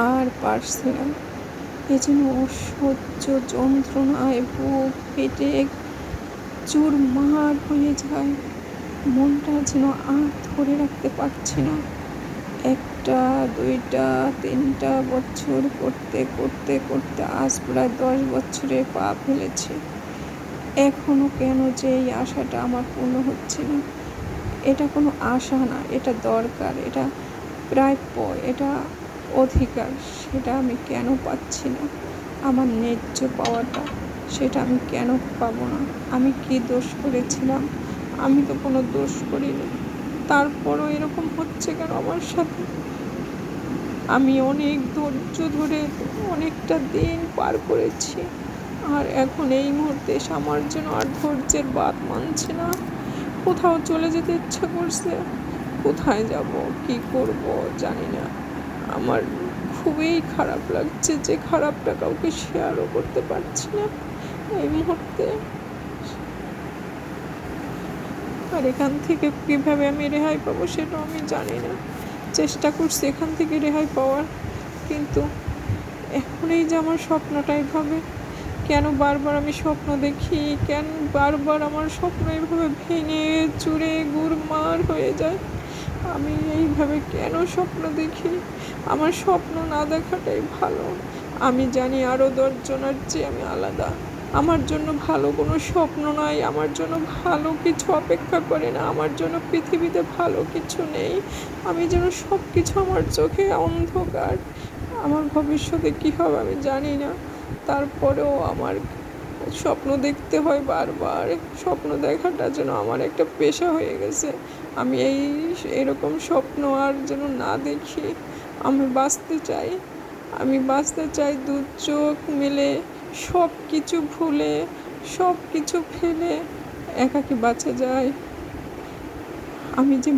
আর পারছি না। এ যেন অসহ্য যন্ত্রণায় বুক পেটে চুরমার হয়ে যায়। মনটা যেন আর ধরে রাখতে পারছি না। একটা, দুইটা, তিনটা বছর করতে করতে করতে আজ প্রায় দশ বছরে পা ফেলেছি। এখনও কেন যে এই আশাটা আমার পূর্ণ হচ্ছে না। এটা কোনো আশা না, এটা দরকার, এটা প্রাপ্য এটা অধিকার, সেটা আমি কেন পাচ্ছি না? আমার ন্যায্য পাওয়াটা, সেটা আমি কেন পাবো না? আমি কি দোষ করেছিলাম? আমি তো কোনো দোষ করিনি। তারপরও এরকম হচ্ছে কেন আমার সাথে? আমি অনেক ধৈর্য ধরে অনেকটা দিন পার করেছি, আর এখন এই মুহূর্তে এসে আমার যেন আর ধৈর্যের বাদ মানছে না। কোথাও চলে যেতে ইচ্ছা করছে, কোথায় যাব, কি করব জানি না। আমার খুবই খারাপ লাগছে যে খারাপটা কাউকে শেয়ারও করতে পারছি না এই মুহূর্তে। আর এখান থেকে কীভাবে আমি রেহাই পাবো সেটাও আমি জানি না। চেষ্টা করছি এখান থেকে রেহাই পাওয়ার, কিন্তু এখন এই যে আমার স্বপ্নটা এভাবে কেন বারবার আমি স্বপ্ন দেখি, কেন বারবার আমার স্বপ্ন এইভাবে ভেঙে, চুরে গুড়মার হয়ে যায় আমি এইভাবে কেন স্বপ্ন দেখি? আমার স্বপ্ন না দেখাটাই ভালো। আমি জানি আরও দশজনের চেয়ে আমি আলাদা। আমার জন্য ভালো কোনো স্বপ্ন নাই, আমার জন্য ভালো কিছু অপেক্ষা করে না, আমার জন্য পৃথিবীতে ভালো কিছু নেই। আমি যেন সব কিছু আমার চোখে অন্ধকার। আমার ভবিষ্যতে কী হবে আমি জানি না। তারপরেও আমার স্বপ্ন দেখতে হয় বারবার। স্বপ্ন দেখাটা যেন আমার একটা পেশা হয়ে গেছে। আমি এই এরকম স্বপ্ন আর যেন না দেখি, আমি বাঁচতে চাই। আমি বাঁচতে চাই দু চোখ মেলে সব কিছু ভুলে সব কিছু ফেলে, একাকি বাঁচা যায়। আমি যে